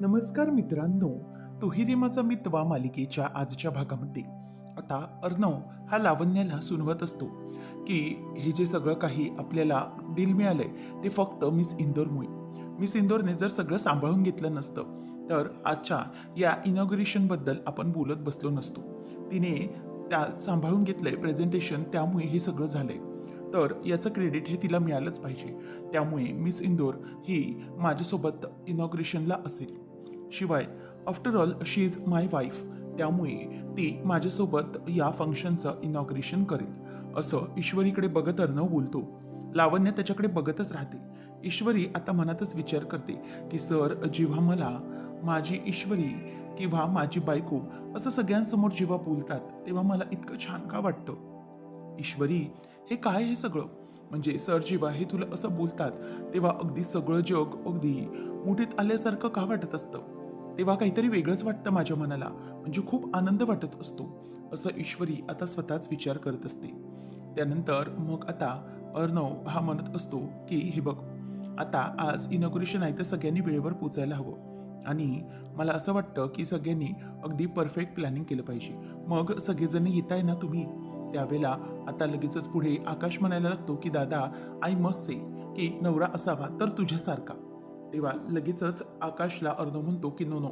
नमस्कार मित्रांनो तुहिरी माझा मितवा मालिकेच्या आजच्या भागामध्ये. आता अर्णव हा लावण्याला सुनवत असतो की हे जे सगळं काही आपल्याला डील मिळालंय ते फक्त मिस इंदोरमुळे मिस इंदोरने जर सगळं सांभाळून घेतलं नसतं तर आजच्या या इनॉग्रेशनबद्दल आपण बोलत बसलो नसतो. तिने त्या सांभाळून घेतलंय प्रेझेंटेशन त्यामुळे हे सगळं झालंय. तर याचं क्रेडिट हे तिला मिळालंच पाहिजे. त्यामुळे मिस इंदोर ही माझ्यासोबत इनॉग्रेशनला असेल. शिवाय after all she is my wife त्यामुळे ती माझ्यासोबत या फंक्शनचं इनॉग्रेशन करेल. असं ईश्वरीकडे बघत अर्णव बोलतो. लावण्य त्याच्याकडे बघतच राहते. ईश्वरी आता मनातच विचार करते की सर जेव्हा मला माझी ईश्वरी किंवा माझी बायको असं सगळ्यांसमोर जेव्हा बोलतात तेव्हा मला इतकं छान का वाटतं? ईश्वरी हे काय हे सगळं? म्हणजे सर जेव्हा हे तुला असं बोलतात तेव्हा अगदी सगळं जग अगदी मुठीत आल्यासारखं का वाटत असतं? तेव्हा काहीतरी वेगळंच वाटतं माझ्या मनाला. म्हणजे खूप आनंद वाटत असतो. असं ईश्वरी आता स्वतःच विचार करत असते. त्यानंतर मग आता अर्णव हा म्हणत असतो की हे बघ आता आज इनॉग्रेशन आहे तर सगळ्यांनी वेळेवर पोचायला हवं. आणि मला असं वाटतं की सगळ्यांनी अगदी परफेक्ट प्लॅनिंग केलं पाहिजे. मग सगळेजण येताय ना तुम्ही? त्यावेळेला आता लगेचच पुढे आकाश म्हणायला लागतो की दादा आय मस्ट से की नवरा असावा तर तुझ्यासारखा. तेव्हा लगेचच आकाशला अर्ध म्हणतो की no no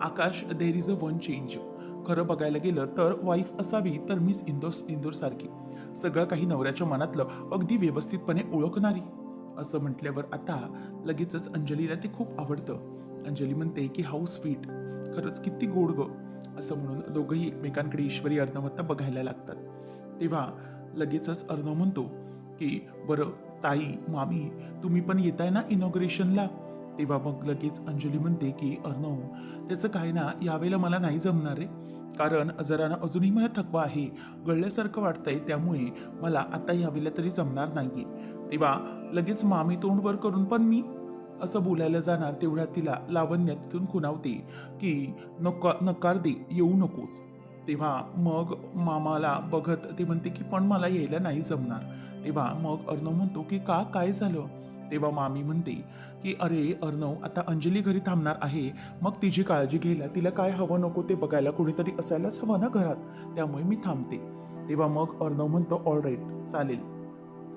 Akash there is a one change खरं बघायला गेलं तर वाईफ असावी तर मिस इंदोर इंदोर सारखी. सगळं काही नवऱ्याच्या मनातलं अगदी व्यवस्थितपणे ओळखणारी. असं म्हटल्यावर आता लगेचच अंजलीला ते खूप आवडतं. अंजली म्हणते की हाऊ स्वीट खरंच किती गोड ग. असं म्हणून दोघंही एकमेकांकडे ईश्वरी अर्णवत्ता बघायला लागतात. तेव्हा लगेचच अर्णव म्हणतो की बरं ताई मामी तुम्ही पण येताय ना इनॉग्रेशनला तेव्हा मग लगेच अंजली म्हणते की अर्णव त्याचं काय ना यावेळेला मला नाही जमणार रे. कारण जरा ना अजूनही मला थकवा आहे. गळल्यासारखं वाटतंय त्यामुळे मला आता यावेळेला तरी जमणार नाहीये. तेव्हा लगेच मामी तोंडवर करून पण मी? असं बोलायला जाणार तेवढ्या तिला लावण्य तिथून खुणावते की नका नकार दे येऊ नकोस. तेव्हा मग मामाला बघत ते म्हणते की पण मला यायला नाही जमणार. तेव्हा मग अर्णव म्हणतो की का? काय झालं? तेव्हा मामी म्हणते की अरे अर्णव आता अंजली घरी थांबणार आहे. मग तिची काळजी घ्यायला तिला काय हवं नको ते बघायला कोणीतरी असायलाच हवं ना घरात. त्यामुळे मी थांबते. तेव्हा मग अर्णव म्हणतो ऑल राईट चालेल.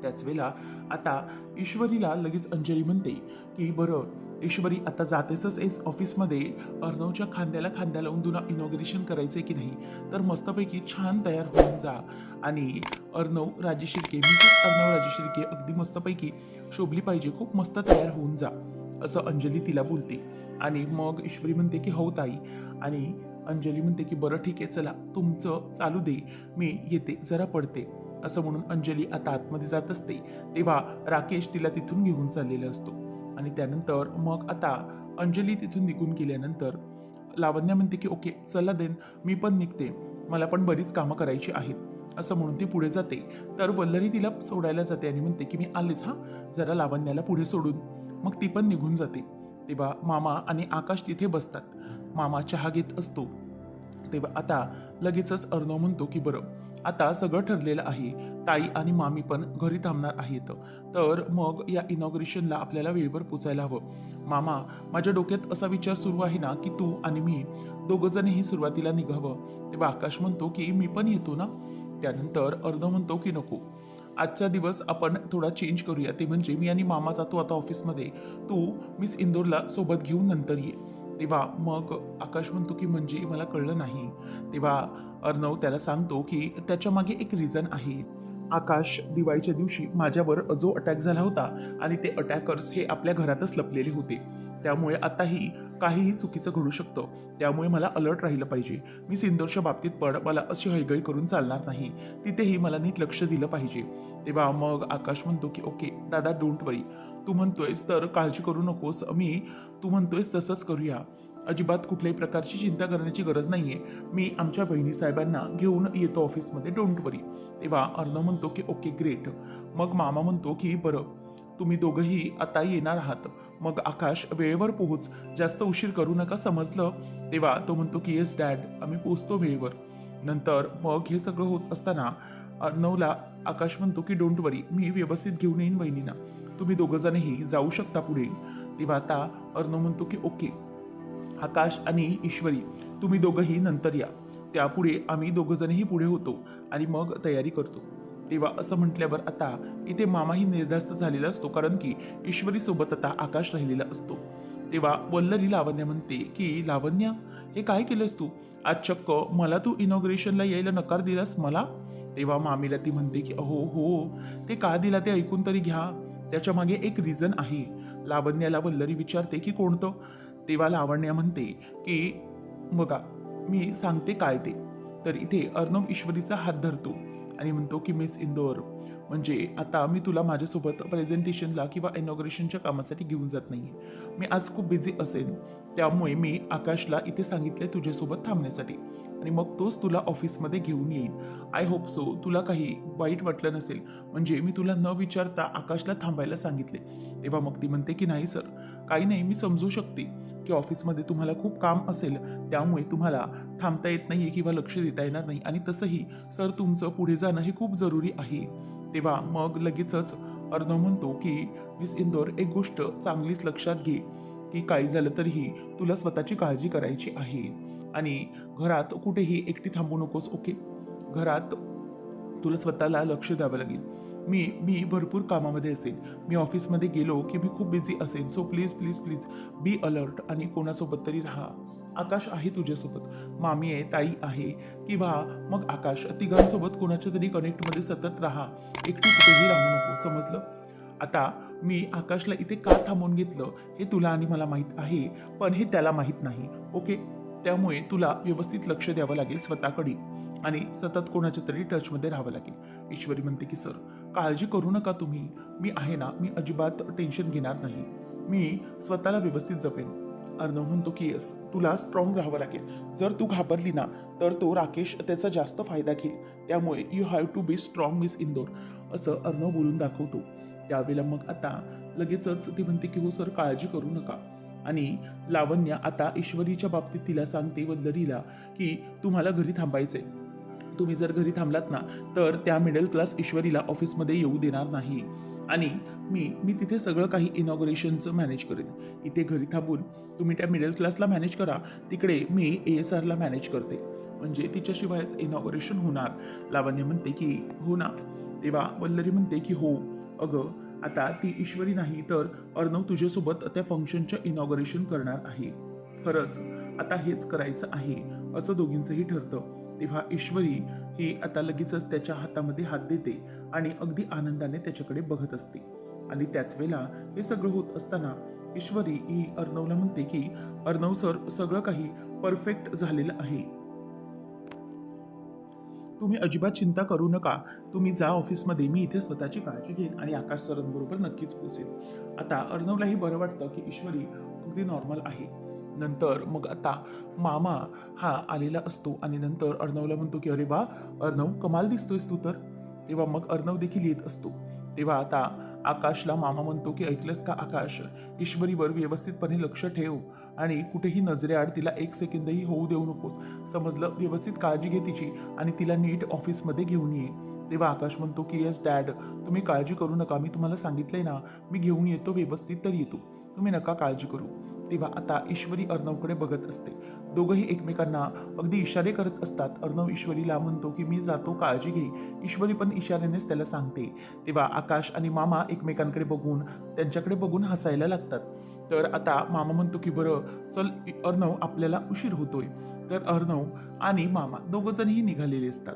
त्याच वेळेला आता ईश्वरीला लगेच अंजली म्हणते की बरं ईश्वरी आता जातेसच एस ऑफिसमध्ये अर्णवच्या खांद्याला खांद्या लावून तुला इनॉग्रेशन करायचंय की नाही तर मस्तपैकी छान तयार होऊन जा. आणि अर्णव राजे शिर्के मिसेस अर्णव राजे शिर्के अगदी मस्तपैकी शोभली पाहिजे खूप मस्त तयार होऊन जा असं अंजली तिला बोलते. आणि मग ईश्वरी म्हणते की हो ताई. आणि अंजली म्हणते की बरं ठीक आहे चला तुमचं चालू दे मी येते जरा पडते. असं म्हणून अंजली आता आतमध्ये जात असते तेव्हा राकेश तिला तिथून घेऊन चाललेला असतो. आणि त्यानंतर मग आता अंजली तिथून निघून गेल्यानंतर लावण्या म्हणते की ओके चला देन मी पण निघते. मला पण बरीच कामं करायची आहेत. असं म्हणून ती पुढे जाते. तर वल्लरी तिला सोडायला जाते आणि म्हणते की मी आलेच हां. जरा लावण्याला पुढे सोडून. मग ती पण निघून जाते. तेव्हा मामा आणि आकाश तिथे बसतात. मामा चहा घेत असतो. तेव्हा आता लगेचच अर्णव म्हणतो की बरं आता सगळं ठरलेलं आहे. ताई आणि मामी पण घरी थांबणार आहेत. तर मग या इनॉग्रेशनला आपल्याला वेळेवर पोचायला हवं. मामा माझ्या डोक्यात असा विचार सुरू आहे ना की तू आणि मी दोघंजणही सुरुवातीला निघावं. तेव्हा आकाश म्हणतो की मी पण येतो ना? त्यानंतर अर्ध म्हणतो की नको. आजचा दिवस आपण थोडा चेंज करूया. ते म्हणजे मी आणि मामा जातो आता ऑफिसमध्ये तू मिस इंदोरला सोबत घेऊन नंतर ये. तेव्हा मग आकाश म्हणतो की म्हणजे मला कळलं नाही. तेव्हा अर्णव त्याला सांगतो की त्याच्यामागे एक रिझन आहे. आकाश दिवाळीच्या दिवशी माझ्यावर जो अटॅक झाला होता आणि ते अटॅकर्स हे आपल्या घरातच लपलेले होते. त्यामुळे आताही काहीही चुकीचं घडू शकतं. त्यामुळे मला अलर्ट राहिलं पाहिजे. मी सिंदोरच्या बाबतीत पण मला अशी हैगई करून चालणार नाही. तिथेही मला नीट लक्ष दिलं पाहिजे. तेव्हा मग आकाश म्हणतो की ओके दादा डोंट वरी तू म्हणतोयस तर काळजी करू नकोस. मी तू म्हणतोयस तसंच करूया. अजिबात कुठल्याही प्रकारची चिंता करण्याची गरज नाही आहे मी आमच्या बहिणी साहेबांना घेऊन येतो ऑफिसमध्ये. डोंट वरी तेव्हा अर्णव म्हणतो की ओके ग्रेट मग मामा म्हणतो की बरं. तुम्ही दोघंही आता येणार आहात. मग आकाश वेळेवर पोहोच. जास्त उशीर करू नका समजलं? तेव्हा तो म्हणतो की येस डॅड आम्ही पोचतो वेळेवर. नंतर मग हे सगळं होत असताना अर्णवला आकाश म्हणतो की डोंट वरी मी व्यवस्थित घेऊन येईन वहिनीना तुम्ही दोघंजणही जाऊ शकता पुढे. तेव्हा आता अर्णव म्हणतो की ओके. आकाश आणि ईश्वरी तुम्ही दोघंही नंतर या. त्यापुढे आम्ही दोघंजणही पुढे होतो आणि मग तयारी करतो. तेव्हा असं म्हटल्यावर आता इथे मामाही निर्धास्त झालेला असतो कारण की ईश्वरीसोबत आता आकाश राहिलेला असतो. तेव्हा वल्लरी लावण्या म्हणते की लावण्या हे काय केलंस तू? आज चक्क मला तू इनॉग्रेशनला यायला नकार दिलास मला? तेव्हा मामीला ती म्हणते की अहो हो. ते का दिला ते ऐकून तरी घ्या. त्याच्यामागे एक रिझन आहे. लावण्याला वल्लरी विचारते की कोणतं? तेव्हा लावण्या म्हणते की बघा मी सांगते काय ते. तर इथे अर्णव ईश्वरीचा हात धरतो आणि म्हणतो की मिस इंदोर म्हणजे आता मी तुला माझ्यासोबत प्रेझेंटेशनला किंवा इनॉग्रेशनच्या कामासाठी घेऊन जात नाही मी आज खूप बिझी असेन. त्यामुळे मी आकाशला इथे सांगितले तुझ्यासोबत थांबण्यासाठी. आणि मग तोच तुला ऑफिसमध्ये घेऊन येईल आय होप सो तुला काही वाईट वाटलं नसेल. म्हणजे मी तुला न विचारता आकाशला थांबायला सांगितले. तेव्हा मग ती म्हणते की नाही सर. काही नाही मी समजू शकते की ऑफिसमध्ये तुम्हाला खूप काम असेल. त्यामुळे तुम्हाला थांबता येत नाही आहे किंवा लक्ष देता येणार नाही. आणि तसंही सर तुमचं पुढे जाणं हे खूप जरुरी आहे. तेव्हा मग लगेचच अर्णव म्हणतो की मिस इंदोर एक गोष्ट चांगलीच लक्षात घे की काही झालं तरीही तुला स्वतःची काळजी करायची आहे. आणि घरात कुठेही एकटी थांबू नकोस ओके? घरात तुला स्वतःला लक्ष द्यावं लागेल. मी मी भरपूर कामामध्ये असेल मी ऑफिसमध्ये गेलो की मी खूप बिझी असेल so please please please be alert आणि कोणासोबत तरी राहा. आकाश आहे तुझ्यासोबत. मामी आहे ताई आहे किंवा मग आकाश तिघांसोबत कोणाच्या तरी कनेक्टमध्ये सतत राहा. एकटी कुठेही राहू नको समजलं? आता मी आकाशला इथे का थांबवून घेतलं हे तुला आणि मला माहीत आहे पण हे त्याला माहीत नाही ओके? त्यामुळे तुला व्यवस्थित लक्ष द्यावं लागेल स्वतःकडे. आणि सतत कोणाच्या तरी टचमध्ये राहावं लागेल. ईश्वरी म्हणते की सर काळजी करू नका तुम्ही. मी आहे ना मी अजिबात टेन्शन घेणार नाही. मी स्वतःला व्यवस्थित जपेन. अर्णव म्हणतो की यस तुला स्ट्रॉंग राहावं लागेल. जर तू घाबरली ना तर तो राकेश त्याचा जास्त फायदा घेईल. त्यामुळे you have to be strong Miss Indore असं अर्णव बोलून दाखवतो. त्यावेळेला मग आता लगेचच ती म्हणते की हो सर काळजी करू नका. आणि लावण्य आता ईश्वरीच्या बाबतीत तिला सांगते वल्लरीला की तुम्हाला घरी थांबायचे तुम्ही जर घरी थांबलात ना तर त्या मिडल क्लास ईश्वरीला ऑफिसमध्ये येऊ देणार नाही. आणि मी मी तिथे सगळं काही इनॉग्रेशनचं मॅनेज करेन. इथे घरी थांबून तुम्ही त्या मिडल क्लासला मॅनेज करा तिकडे मी ए एस आरला मॅनेज करते. म्हणजे तिच्याशिवायच इनॉग्रेशन होणार. लावण्य म्हणते की हो ना. तेव्हा वल्लरी म्हणते की हो. अगं आता ती ईश्वरी नाही तर अर्णव तुझ्यासोबत त्या फंक्शनच्या इनॉग्रेशन करणार आहे. खरंच आता हेच करायचं आहे असं दोघींचंही ठरतं. तेव्हा ईश्वरी ही आता लगेचच त्याच्या हातामध्ये हात देते आणि अगदी आनंदाने त्याच्याकडे बघत असते. आणि त्याच वेळेला हे सगळं होत असताना ईश्वरी ही अर्णवला म्हणते की अर्णव सर सगळं काही परफेक्ट झालेलं आहे. तुम्ही अजिबात चिंता करू नका. तुम्ही जा ऑफिसमध्ये मी इथे स्वतःची काळजी घेईन आणि आकाश सरांबरोबर नक्कीच पोचेन आता अर्णवलाही बरं वाटतं की ईश्वरी अगदी नॉर्मल आहे. नंतर मग आता मामा हा आलेला असतो आणि नंतर अर्णवला म्हणतो की अरे वा अर्णव कमाल दिसतोयस तू तर. तेव्हा मग अर्णव देखील येत असतो. तेव्हा आता आकाशला मामा म्हणतो की ऐकलंस का आकाश? ईश्वरीवर व्यवस्थितपणे लक्ष ठेव. आणि कुठेही नजरेआड तिला एक सेकंदही होऊ देऊ नकोस. समजलं? व्यवस्थित काळजी घे तिची आणि तिला नीट ऑफिसमध्ये घेऊन ये. तेव्हा आकाश म्हणतो की येस डॅड. तुम्ही काळजी करू नका. मी तुम्हाला सांगितलंय ना मी घेऊन येतो. व्यवस्थित तर येतो. तुम्ही नका काळजी करू. तेव्हा आता ईश्वरी अर्णवकडे बघत असते. दोघंही एकमेकांना अगदी इशारे करत असतात. अर्णव ईश्वरीला म्हणतो की मी जातो काळजी घे. ईश्वरी पण इशाऱ्यानेच त्याला सांगते. तेव्हा आकाश आणि मामा एकमेकांकडे बघून त्यांच्याकडे बघून हसायला लागतात. तर आता मामा म्हणतो की बरं चल अर्णव आपल्याला उशीर होतोय. तर अर्णव आणि मामा दोघंजणही निघालेले असतात.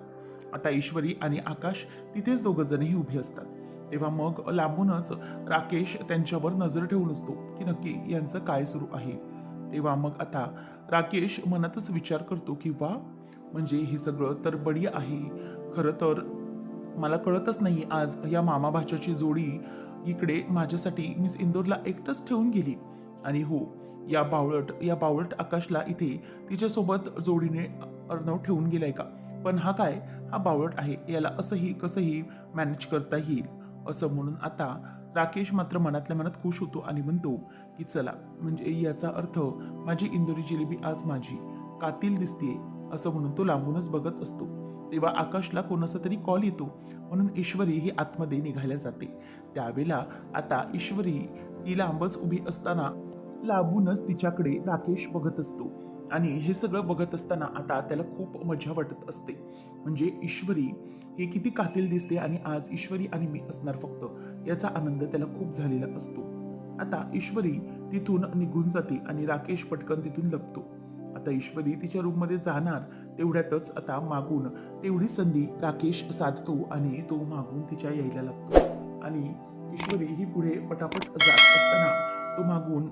आता ईश्वरी आणि आकाश तिथेच दोघंजणही उभे असतात. तेव्हा मग लांबूनच राकेश त्यांच्यावर नजर ठेवून असतो की नक्की यांचं काय सुरू आहे? तेव्हा मग आता राकेश मनातच विचार करतो की वा म्हणजे हे सगळं तर बडी आहे. खरं तर मला कळतच नाही आज या मामा भाच्याची जोडी इकडे माझ्यासाठी मिस इंदोरला एकटंच ठेवून गेली. आणि हो या बावळट या बावळट आकाशला इथे तिच्यासोबत जोडीने अर्णव ठेवून गेलाय का? पण हा काय? हा बावळट आहे याला असंही कसंही मॅनेज करता येईल असं म्हणून आता राकेश मात्र मनातल्या मनात खुश होतो आणि म्हणतो की चला म्हणजे याचा अर्थ माझी इंदोरी जिलेबी आज माझी कातील दिसतीये असं म्हणून तो लांबूनच बघत असतो. तेव्हा आकाशला कोणाचा तरी कॉल येतो म्हणून ईश्वरी ही आतमध्ये निघायला जाते. त्यावेळेला आता ईश्वरी ती लांबच उभी असताना लांबूनच तिच्याकडे राकेश बघत असतो. आणि हे सगळं बघत असताना आता त्याला खूप मजा वाटत असते. म्हणजे ईश्वरी हे किती कातील दिसते आणि आज ईश्वरी आणि मी असणार फक्त याचा आनंद त्याला खूप झालेला असतो. आता ईश्वरी तिथून निघून जाते आणि राकेश पटकन तिथून लपतो. आता ईश्वरी तिच्या रूममध्ये जाणार तेवढ्यातच आता मागून तेवढी संधी राकेश साधतो आणि तो मागून तिच्या यायला लागतो. आणि ईश्वरी ही पुढे पटापट जात असताना तो मागून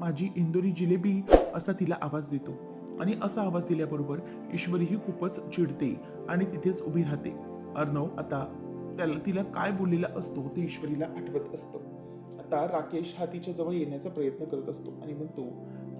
माझी इंदोरी जिलेबी असा तिला आवाज देतो. आणि असा आवाज दिल्याबरोबर ईश्वरी ही खूपच चिडते आणि तिथेच उभी राहते. अर्णव आता त्याला तिला काय बोललेला असतो ते ईश्वरीला आठवत असतं. आता राकेश हा तिच्या जवळ येण्याचा प्रयत्न करत असतो आणि म्हणतो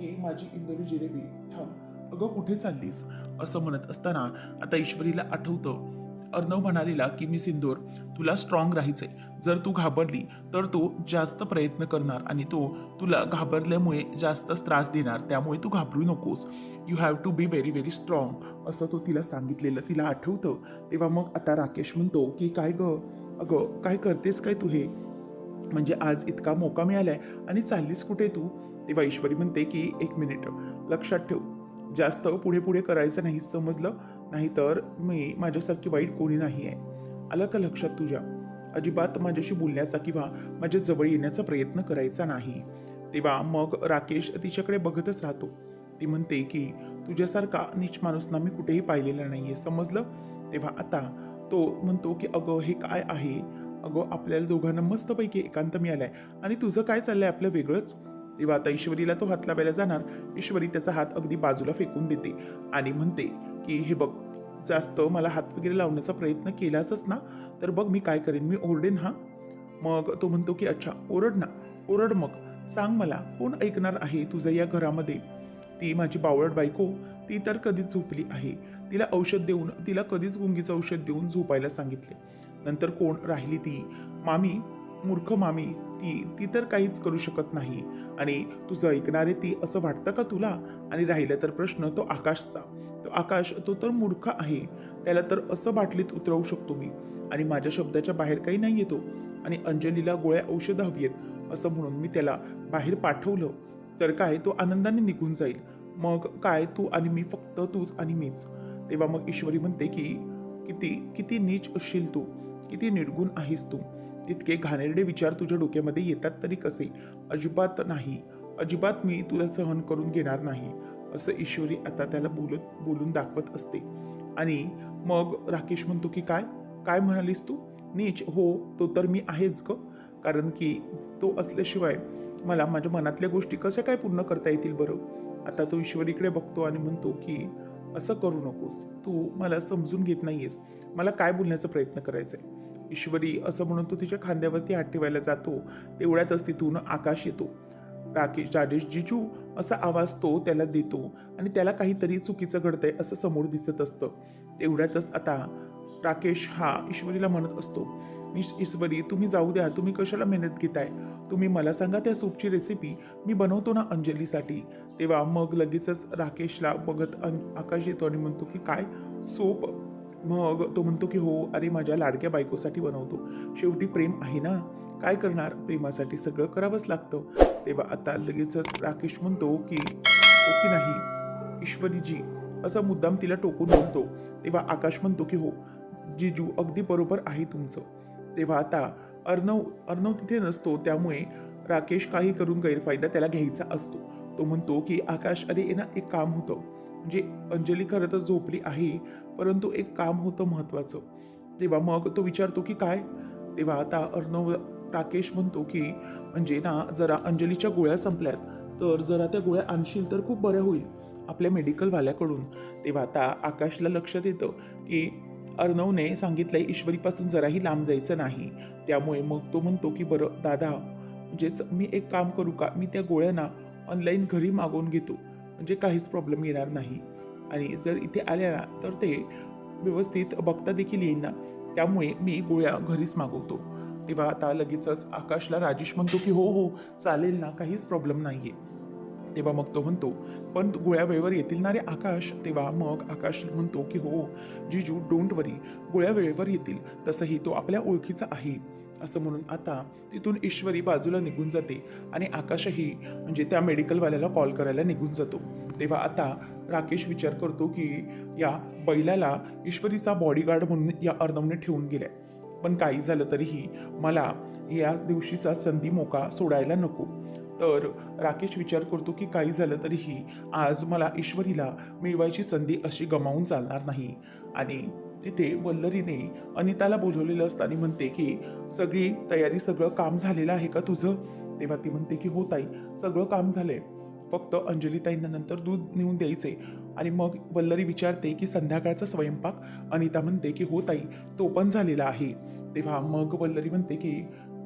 की माझी इंदोरी जिलेबी थांब अगं कुठे चाललीस? असं म्हणत असताना आता ईश्वरीला आठवतं अर्णव म्हणालेला की मी सिंदूर तुला स्ट्रॉंग राहायचंय. जर तू घाबरली तर तो जास्त प्रयत्न करणार आणि तो तुला घाबरल्यामुळे जास्तच त्रास देणार. त्यामुळे तू घाबरू नकोस. You have to be very very strong असं तो तिला सांगितलेलं तिला आठवतं. तेव्हा मग आता राकेश म्हणतो की काय ग? अगं काय करतेस काय तू हे? म्हणजे आज इतका मोका मिळालाय आणि चाललीस कुठे तू? तेव्हा ईश्वरी म्हणते की एक मिनिट लक्षात ठेव. जास्त पुढे पुढे करायचं नाही समजलं? नाहीतर मी माझ्यासारखी वाईट कोणी नाही आहे. आलं का लक्षात तुझ्या? अजिबात माझ्याशी बोलण्याचा किंवा माझ्या जवळ येण्याचा प्रयत्न करायचा नाही. तेव्हा मग राकेश तिच्याकडे बघतच राहतो. ती म्हणते की तुझ्यासारखा नीच माणूस ना मी कुठेही पाहिलेला नाही आहे समजलं? तेव्हा आता तो म्हणतो की अगं हे काय आहे? अगं आपल्याला दोघांना मस्तपैकी एकांत मिळालाय. आणि तुझं काय चाललंय आपलं वेगळंच? तेव्हा आता ईश्वरीला तो हात लावायला जाणार. ईश्वरी त्याचा हात अगदी बाजूला फेकून देते आणि म्हणते की हे बघ जास्त मला हात वगैरे लावण्याचा प्रयत्न केलाच ना तर बघ मी काय करेन मी ओरडेन हा. मग तो म्हणतो की अच्छा ओरड ना ओरड मग. सांग मला कोण ऐकणार आहे तुझं या घरामध्ये? ती माझी बावळट बायको ती तर कधीच झोपली आहे. तिला औषध देऊन तिला कधीच गुंगीचं औषध देऊन झोपायला सांगितले. नंतर कोण राहिली ती? मामी मूर्ख मामी ती ती तर काहीच करू शकत नाही. आणि तुझं ऐकणारे ती असं वाटतं का तुला? आणि राहिला तर प्रश्न तो आकाशचा. तो आकाश तो तर मूर्ख आहे. त्याला तर असं बाटलीत उतरवू शकतो मी. आणि माझ्या शब्दाच्या बाहेर काही नाही येतो. आणि अंजलीला गोळ्या औषधं हवी आहेत असं म्हणून मी त्याला बाहेर पाठवलं. तर काय तो आनंदाने निघून जाईल. मग काय तू आणि मी फक्त तूच आणि मीच. तेव्हा मग ईश्वरी म्हणते की किती किती नीच असशील तू. किती निर्गुण आहेस तू. इतके घाणेरडे विचार तुझ्या डोक्यामध्ये येतात तरी कसे? अजिबात नाही. अजिबात मी तुला सहन करून घेणार नाही असं ईश्वरी आता त्याला बोलत बोलून दाखवत असते. आणि मग राकेश म्हणतो की काय? काय म्हणालीस तू? नीच हो तो तर मी आहेच ग. कारण की तो असल्याशिवाय मला माझ्या मनातल्या गोष्टी कशा काय पूर्ण करता येतील बरं? आता तो ईश्वरीकडे बघतो आणि म्हणतो की असं करू नकोस. तू मला समजून घेत नाहीयेस. मला काय बोलण्याचा प्रयत्न करायचा आहे ईश्वरी असं म्हणून तो तिच्या खांद्यावरती हात ठेवायला जातो. तेवढ्यातच तिथून आकाश येतो. राकेश राजेश जिजू असा आवाज तो त्याला देतो आणि त्याला काहीतरी चुकीचं घडतंय असं समोर दिसत असतं. तेवढ्यातच आता राकेश हा ईश्वरीला म्हणत असतो मिस ईश्वरी तुम्ही जाऊ द्या. तुम्ही कशाला मेहनत घेताय? तुम्ही मला सांगा त्या सूपची रेसिपी मी बनवतो ना अंजलीसाठी. तेव्हा मग लगेचच राकेशला बघत अन आकाश येतो आणि म्हणतो की काय? सूप मग तो म्हणतो की हो अरे माझ्या लाडक्या बायकोसाठी बनवतो. शेवटी प्रेम आहे ना? काय करणार? प्रेमासाठी सगळं करावंच लागतं. तेव्हा आता लगेचच राकेश म्हणतो की हो ओके नाही? ईश्वरीजी. असा मुद्दाम तिला टोकून म्हणतो. तेव्हा आकाश म्हणतो की हो जीजू अगदी बरोबर आहे तुमचं. तेव्हा आता अर्णव अर्णव तिथे नसतो. त्यामुळे राकेश काही करून गैरफायदा त्याला घ्यायचा असतो. तो म्हणतो की आकाश अरे ये ना एक काम होतं. म्हणजे अंजली खरं तर झोपली आहे परंतु एक काम होतं महत्त्वाचं तेव्हा मग तो विचारतो की काय? तेव्हा आता अर्णव राकेश म्हणतो की म्हणजे ना जरा अंजलीच्या गोळ्या संपल्यात. तर जरा त्या गोळ्या आणशील तर खूप बरं होईल आपल्या मेडिकलवाल्याकडून. तेव्हा आता आकाशला लक्षात येतं की अर्णवने सांगितलंय ईश्वरीपासून जराही लांब जायचं नाही. त्यामुळे मग तो म्हणतो की बरं दादा म्हणजेच मी एक काम करू का? मी त्या गोळ्यांना ऑनलाईन घरी मागवून घेतो. म्हणजे काहीच प्रॉब्लेम येणार नाही. आणि जर इथे आल्या ना तर ते व्यवस्थित बघता देखील येईल ना. त्यामुळे मी गोळ्या घरीच मागवतो. तेव्हा आता लगेचच आकाशला राजेश म्हणतो की हो हो चालेल ना काहीच प्रॉब्लेम नाही आहे तेव्हा मग तो म्हणतो पण गोळ्या वेळेवर येतील ना रे आकाश? तेव्हा मग आकाश म्हणतो की हो जिजू डोंट वरी गोळ्या वेळेवर येतील. तसंही तो आपल्या ओळखीचा आहे. असं म्हणून आता तिथून ईश्वरी बाजूला निघून जाते आणि आकाशही म्हणजे त्या मेडिकलवाल्याला कॉल करायला निघून जातो. तेव्हा आता राकेश विचार करतो की या बैलाला ईश्वरीचा बॉडीगार्ड म्हणून या अर्णवने ठेवून गेलाय. पण काही झालं तरीही मला या दिवशीचा संधी मोका सोडायला नको. तर राकेश विचार करतो की काही झालं तरीही आज मला ईश्वरीला मिळवायची संधी अशी गमावून चालणार नाही. आणि तिथे वल्लरीने अनिताला बोलवलेलं असताना म्हणते की सगळी तयारी सगळं काम झालेलं आहे का तुझं? तेव्हा ती म्हणते की हो ताई सगळं काम झालंय. फक्त अंजलीताईंना नंतर दूध नेऊन द्यायचे आणि मग वल्लरी विचारते की संध्याकाळचा स्वयंपाक? अनिता म्हणते की हो ताई तो पण झालेला आहे. तेव्हा मग वल्लरी म्हणते की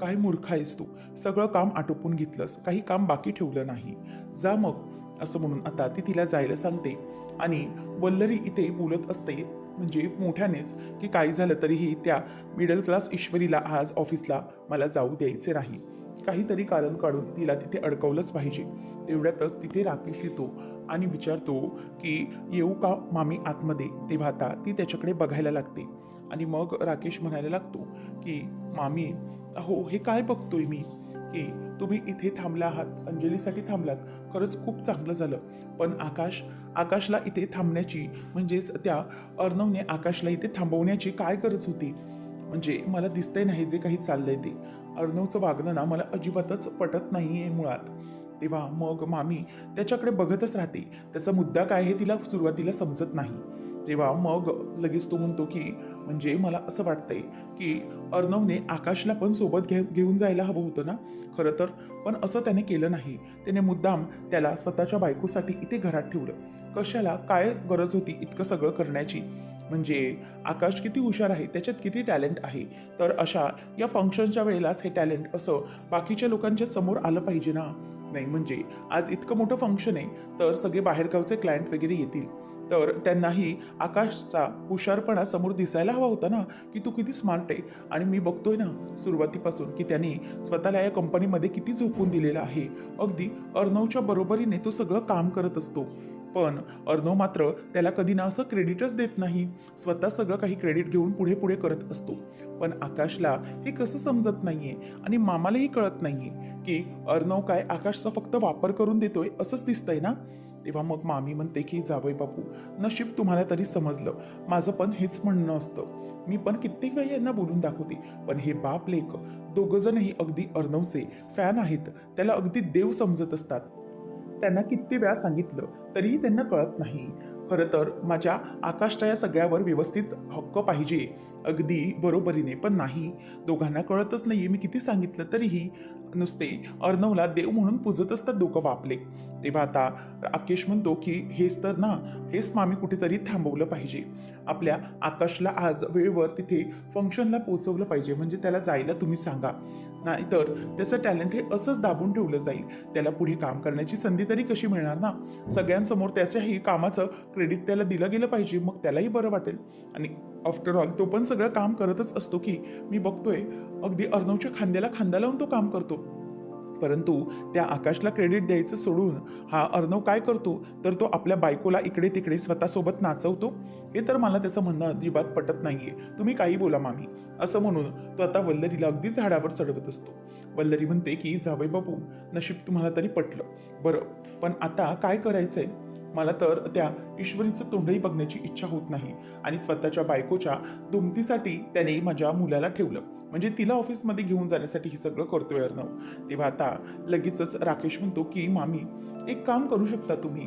काय मूर्ख आहेस तू? सगळं काम आटोपून घेतलंस. काही काम बाकी ठेवलं नाही. जा मग. असं म्हणून आता ती तिला जायला सांगते. आणि वल्लरी इथे बोलत असते म्हणजे मोठ्यानेच की काही झालं तरीही त्या मिडल क्लास ईश्वरीला आज ऑफिसला मला जाऊ द्यायचे नाही. काहीतरी कारण काढून तिला तिथे अडकवलंच पाहिजे. तेवढ्यातच तिथे राकेश येतो आणि विचारतो की येऊ का मामी आतमध्ये? तेव्हा आता ती त्याच्याकडे बघायला लागते. आणि मग राकेश म्हणायला लागतो की मामी अहो हे काय बघतोय मी? की तुम्ही इथे थांबला आहात अंजलीसाठी थांबलात खरंच खूप चांगलं झालं. पण आकाश आकाशला इथे थांबण्याची म्हणजेच त्या अर्णवने आकाशला इथे थांबवण्याची काय गरज होती? म्हणजे मला दिसतंय नाही जे काही चाललंय ते. अर्णवचं वागणं ना मला अजिबातच पटत नाही आहे मुळात. तेव्हा मग मामी त्याच्याकडे बघतच राहते. त्याचा मुद्दा काय हे तिला सुरुवातीला समजत नाही. तेव्हा मग लगेच तो म्हणतो की म्हणजे मला असं वाटतंय की अर्णवने आकाशला पण सोबत घे घेऊन जायला हवं होतं ना? खरं तर पण असं त्याने केलं नाही. त्याने मुद्दाम त्याला स्वतःच्या बायकोसाठी इथे घरात ठेवलं. कशाला काय गरज होती इतकं सगळं करण्याची? म्हणजे आकाश किती हुशार आहे त्याच्यात किती टॅलेंट आहे? तर अशा या फंक्शनच्या वेळेलाच हे टॅलेंट असं बाकीच्या लोकांच्या समोर आलं पाहिजे ना? नाही म्हणजे आज इतकं मोठं फंक्शन आहे तर सगळे बाहेरगावचे क्लायंट वगैरे येतील. तर त्यांनाही आकाशचा हुशारपणा समोर दिसायला हवा होता ना? की तू किती स्मार्ट आहे? आणि मी बघतोय ना सुरुवातीपासून की त्याने स्वतःला या कंपनीमध्ये किती झोकून दिलेलं आहे. अगदी अर्णवच्या बरोबरीने तो सगळं काम करत असतो. पण अर्णव मात्र त्याला कधी ना असं क्रेडिटच देत नाही. स्वतः सगळं काही क्रेडिट घेऊन पुढे पुढे करत असतो. पण आकाशला हे कसं समजत नाहीये आणि मामालाही कळत नाहीये की अर्णव काय आकाशचा फक्त वापर करून देतोय असंच दिसतंय ना? तेव्हा मग मामी म्हणते की जावई बापू नशीब तुम्हाला तरी समजलं. माझं पण हेच म्हणणं असतं. मी पण कित्येक वेळा यांना बोलून दाखवते. पण हे बाप लेख दोघजणही अगदी अर्णवचे फॅन आहेत. त्याला अगदी देव समजत असतात. त्यांना किती वेळा सांगितलं तरीही त्यांना कळत नाही. खरं तर माझ्या आकाशच्या या सगळ्यावर व्यवस्थित हक्क पाहिजे. अगदी बरोबरीने. पण नाही दोघांना कळतच नाहीये. मी किती सांगितलं तरीही नुसते अर्णवला देव म्हणून पूजत असतात दोघं बापले. तेव्हा आता आकेश म्हणतो की हेच तर ना हेच मामी कुठेतरी थांबवलं पाहिजे. आपल्या आकाशला आज वेळेवर तिथे फंक्शनला पोचवलं पाहिजे. म्हणजे त्याला जायला तुम्ही सांगा. नाहीतर त्याचं टॅलेंट हे असंच दाबून ठेवलं जाईल. त्याला पुढे काम करण्याची संधी तरी कशी मिळणार ना? सगळ्यांसमोर त्याच्याही कामाचं क्रेडिट त्याला दिलं गेलं पाहिजे. मग त्यालाही बरं वाटेल. आणि आफ्टर ऑल तो पण सगळं काम करतच असतो की मी बघतोय. अगदी अर्णवच्या खांद्याला खांदा लावून तो काम करतो. परंतु त्या आकाशला क्रेडिट द्यायचं सोडून हा अर्णव काय करतो? तर तो आपल्या बायकोला इकडे तिकडे स्वतःसोबत नाचवतो? हे तर मला त्याचं म्हणणं अजिबात पटत नाहीये. तुम्ही काही बोला मामी. असं म्हणून तो आता वल्लरीला अगदी झाडावर चढवत असतो. वल्लरी म्हणते की जावई बापू नशीब तुम्हाला तरी पटलं. बरं पण आता काय करायचंय? मला तर त्या ईश्वरीचं तोंडही बघण्याची इच्छा होत नाही. आणि स्वतःच्या बायकोच्या दुमतीसाठी त्याने माझ्या मुलाला ठेवलं. म्हणजे तिला ऑफिसमध्ये घेऊन जाण्यासाठी हे सगळं करतोय अर्णव. तेव्हा आता लगेचच राकेश म्हणतो की मामी एक काम करू शकता तुम्ही?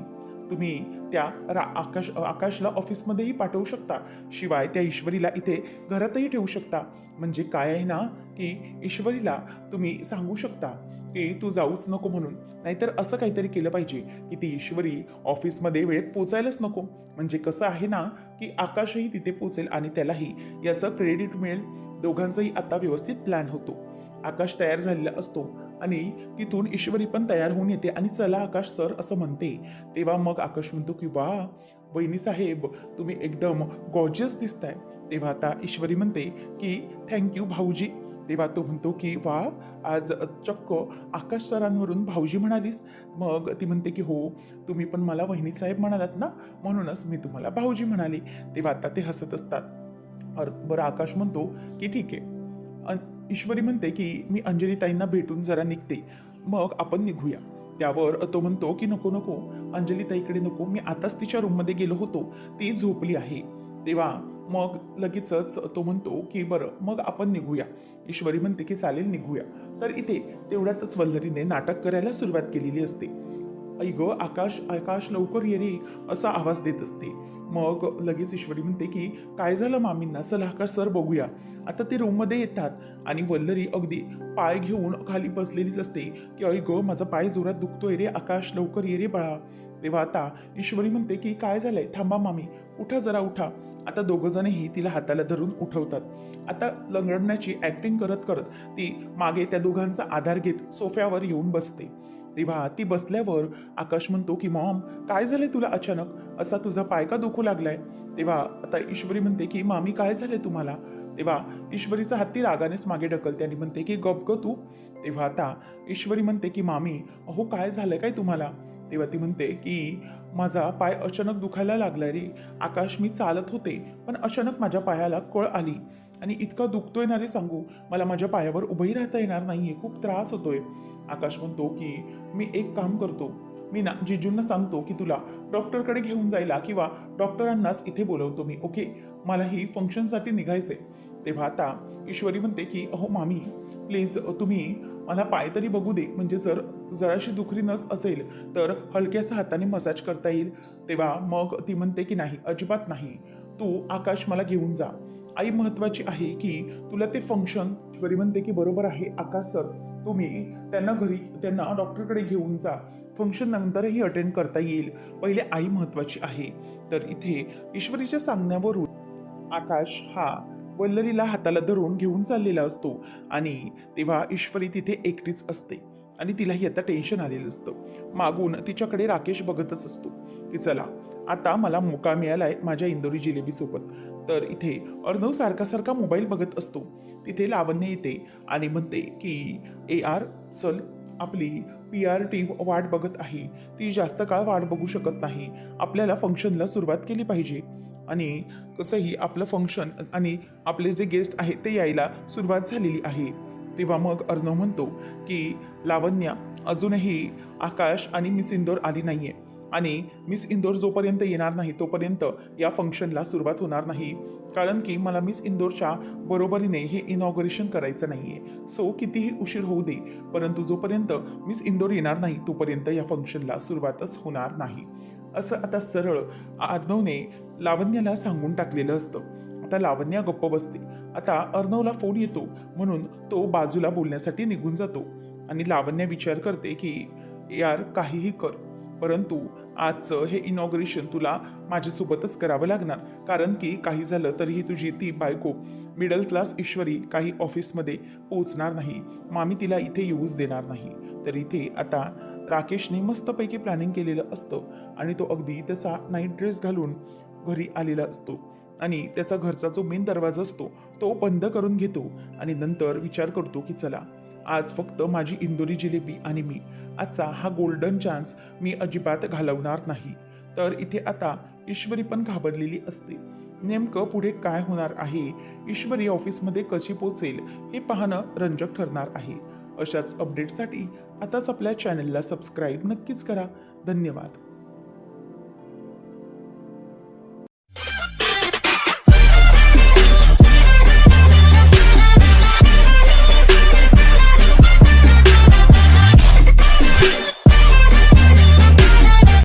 तुम्ही त्या रा आकाश आकाशला ऑफिसमध्येही पाठवू शकता. शिवाय त्या ईश्वरीला इथे घरातही ठेवू शकता. म्हणजे काय आहे ना की ईश्वरीला तुम्ही सांगू शकता की तू जाऊच नको म्हणून. नाहीतर असं काहीतरी केलं पाहिजे की ती ईश्वरी ऑफिसमध्ये वेळेत पोचायलाच नको. म्हणजे कसं आहे ना की आकाशही तिथे पोचेल आणि त्यालाही याचं क्रेडिट मिळेल. दोघांचाही आता व्यवस्थित प्लॅन होतो. आकाश तयार झालेला असतो आणि तिथून ईश्वरी पण तयार होऊन येते आणि चला आकाश सर असं म्हणते. तेव्हा मग आकाश म्हणतो की वा वहिनी साहेब तुम्ही एकदम गॉर्जियस दिसताय. तेव्हा आता ईश्वरी म्हणते की थँक्यू भाऊजी. तेव्हा तो म्हणतो की वा आज चक्क आकाश सरांवरून भाऊजी म्हणालीस. मग ती म्हणते की हो तुम्ही पण मला वहिनी साहेब म्हणालात ना म्हणूनच मी तुम्हाला भाऊजी म्हणाली. तेव्हा आता ते हसत असतात. अर बरं आकाश म्हणतो की ठीक आहे. ईश्वरी म्हणते की मी अंजलीताईंना भेटून जरा निघते. मग आपण निघूया. त्यावर तो म्हणतो की नको नको अंजलीताईकडे नको. मी आताच तिच्या रूममध्ये गेलो होतो. ती झोपली आहे. तेव्हा मग लगेचच तो म्हणतो की बरं मग आपण निघूया. ईश्वरी म्हणते की चालेल निघूया. तर इथे तेवढ्यातच वल्लरीने नाटक करायला सुरुवात केलेली असते. ऐ ग आकाश आकाश लवकर ये रे असा आवाज देत असते. मग लगेच ईश्वरी म्हणते की काय झालं मामींना? चला आकाश सर बघूया. आता ते रूममध्ये येतात आणि वल्लरी अगदी पाय घेऊन खाली बसलेलीच असते की ऐ ग माझा पाय जोरात दुखतोय रे आकाश लवकर ये रे बाळा. तेव्हा आता ईश्वरी म्हणते की काय झालंय? थांबा मामी उठा जरा उठा. आता दोघं जणही तिला हाताला धरून उठवतात. आता लंगडण्याची ॲक्टिंग करत करत ती मागे त्या दोघांचा आधार घेत सोफ्यावर येऊन बसते. तेव्हा ती बसल्यावर आकाश म्हणतो की मॉम काय झाले तुला अचानक? असा तुझा पाय का दुखू लागलाय? तेव्हा आता ईश्वरी म्हणते की मामी काय झाले तुम्हाला? तेव्हा ईश्वरीचा हत्ती रागानेच मागे ढकलते आणि म्हणते की गप ग तू. तेव्हा आता ईश्वरी म्हणते की मामी अहो काय झालं काय तुम्हाला? तेव्हा ती म्हणते की माझा पाय अचानक दुखायला लागला रे. आकाश मी चालत होते पण अचानक माझ्या पायाला कळ आली. आणि इतका दुखतोय ना रे सांगू. मला माझ्या पायावर उभंही राहता येणार नाहीये. खूप त्रास होतोय. आकाश म्हणतो की मी एक काम करतो. मी ना जिजूंना सांगतो की तुला डॉक्टरकडे घेऊन जायला किंवा डॉक्टरांनाच इथे बोलवतो मी ओके? मलाही फंक्शनसाठी निघायचंय. तेव्हा आता ईश्वरी म्हणते की अहो मामी प्लीज तुम्ही मला पाय तरी बघू दे. म्हणजे जर जराशी दुखरी नस असेल तर हलक्यासा हाताने मसाज करता येईल. तेव्हा मग ती म्हणते की नाही अजिबात नाही. तू आकाश मला घेऊन जा. आई महत्वाची आहे की तुला ते फंक्शन ईश्वरी म्हणते की बरोबर आहे आकाश सर तुम्ही त्यांना घरी त्यांना डॉक्टरकडे घेऊन जा. फंक्शन नंतरही अटेंड करता येईल. पहिले आई महत्वाची आहे. तर इथे ईश्वरीच्या सांगण्यावरून आकाश हा वल्लरीला हाताला धरून घेऊन चाललेला असतो आणि तेव्हा ईश्वरी तिथे एकटीच असते आणि तिलाही आता टेन्शन आलेलं असतं. मागून तिच्याकडे राकेश बघतच असतो की चला आता मला मोका मिळालाय माझ्या इंदोरी जिलेबीसोबत तर इथे अर्णव सारखा सारखा मोबाईल बघत असतो. तिथे लावण्य येते आणि म्हणते की ए आर चल आपली पी आर टी वाट बघत आहे. ती जास्त काळ वाट बघू शकत नाही. आपल्याला फंक्शनला सुरुवात केली पाहिजे. आणि कसंही आपलं फंक्शन आणि आपले जे गेस्ट आहेत ते यायला सुरुवात झालेली आहे. तेव्हा मग अर्णव म्हणतो की लावण्या अजूनही आकाश आणि मिस इंदोर आली नाही आहे आणि मिस इंदोर जोपर्यंत येणार नाही तोपर्यंत या फंक्शनला सुरुवात होणार नाही. कारण की मला मिस इंदोरच्या बरोबरीने हे इनॉग्रेशन करायचं नाही आहे सो कितीही उशीर होऊ दे परंतु जोपर्यंत मिस इंदोर येणार नाही तोपर्यंत या फंक्शनला सुरुवातच होणार नाही. असं आता सरळ अर्णवने लावण्याला सांगून टाकलेलं असतं. आता लावण्या गप्प बसते. आता अर्णवला फोन येतो. म्हणून तो बाजूला बोलण्यासाठी निघून जातो. आणि लावण्या विचार करते की यार काहीही कर. परंतु आजचं हे इनॉग्रेशन तुला माझ्यासोबतच करावं लागणार. कारण की काही झालं तरीही तुझी ती बायको मिडल क्लास ईश्वरी काही ऑफिसमध्ये पोहोचणार नाही. मामी तिला इथे येऊच देणार नाही. तर इथे आता राकेशने मस्तपैकी प्लॅनिंग केलेलं असतं. आणि तो अगदी त्याचा नाईट ड्रेस घालून घरी आलेला असतो. आणि त्याचा घरचा जो मेन दरवाजा असतो तो बंद करून घेतो आणि नंतर विचार करतो की चला आज फक्त माझी इंदोरी जिलेबी आणि मी. आजचा हा गोल्डन चान्स मी अजिबात घालवणार नाही. तर इथे आता ईश्वरी पण घाबरलेली असते. नेमकं पुढे काय होणार आहे? ईश्वरी ऑफिसमध्ये कशी पोचेल हे पाहणं रंजक ठरणार आहे. अशाच अपडेटसाठी आताच आपल्या चॅनलला सबस्क्राईब नक्कीच करा. धन्यवाद.